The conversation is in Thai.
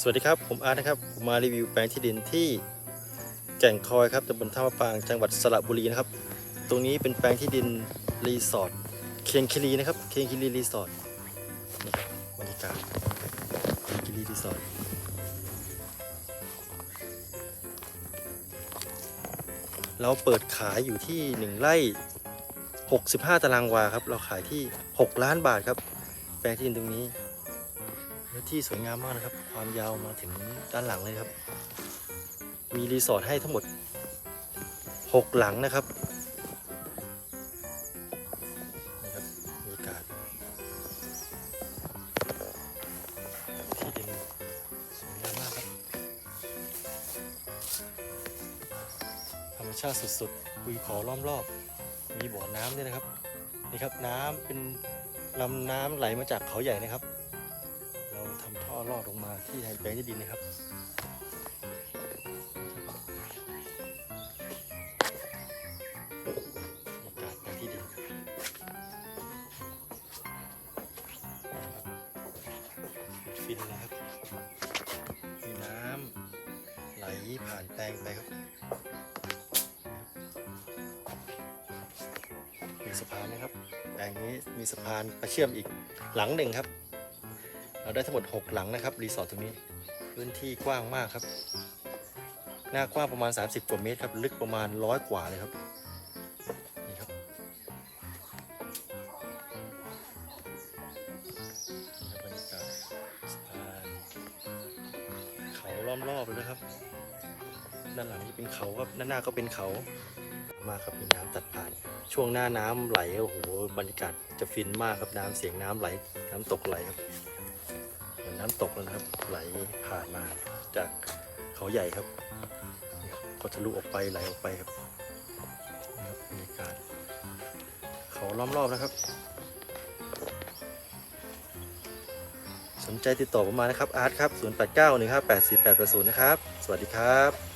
สวัสดีครับ ผมอาร์ตนะครับ ผมมารีวิวแปลงที่ดินที่แก่งคอยครับตำบลท่ามะปางจังหวัดสระบุรีนะครับ ตรงนี้เป็นแปลงที่ดินรีสอร์ทเคียงคิรีนะครับ เคียงคิรีรีสอร์ทนี่ครับบรรยากาศเคียงคิรีรีสอร์ทเราเปิดขายอยู่ที่ 1ไร่65 ตารางวาครับ เราขายที่ 6 ล้านบาทครับ แปลงที่ดินตรงนี้ เนื้อที่สวยงามมากนะครับ ความยาวมาถึงด้านหลังเลยครับ มีรีสอร์ทให้ทั้งหมด 6 หลังนะครับนี่ครับบรรยากาศที่ดินสวยงามมากครับธรรมชาติสุดๆปุยขอล้อมรอบ มีบ่อน้ำด้วยนะครับนี่ครับน้ำเป็นลำน้ำไหลมาจากเขาใหญ่นะครับ ลอดลงมาที่แทนแปลงที่ดินนะครับบรรยากาศแปลงที่ดินฟินนะครับ มีน้ำไหลผ่านแปลงไปครับ มีสะพานนะครับ แปลงนี้มีสะพานมาเชื่อมอีกหลังหนึ่งครับ เราได้ทั้งหมด 6 หลังนะครับ รีสอร์ทตรงนี้ พื้นที่กว้างมากครับ หน้ากว้างประมาณ 30กว่าเมตรครับ ลึกประมาณร้อยกว่าเลยครับ นี่ครับ นี่ครับบรรยากาศสะพานเขาล้อมรอบเลยนะครับ ด้านหลังนี่เป็นเขาครับ ด้านหน้าก็เป็นเขา มากครับ มีน้ำตัดผ่าน ช่วงหน้าน้ำไหล โอ้โห บรรยากาศจะฟินมากครับ น้ำเสียงน้ำไหล น้ำตกไหลครับ น้ำตกแล้วนะครับ ไหลผ่านมาจากเขาใหญ่ครับ ก็ทะลุออกไปไหลออกไปครับนี่ครับบรรยากาศเขาล้อมรอบนะครับ สนใจติดต่อผมมานะครับอาร์ตครับ 0891584880 นะครับ สวัสดีครับ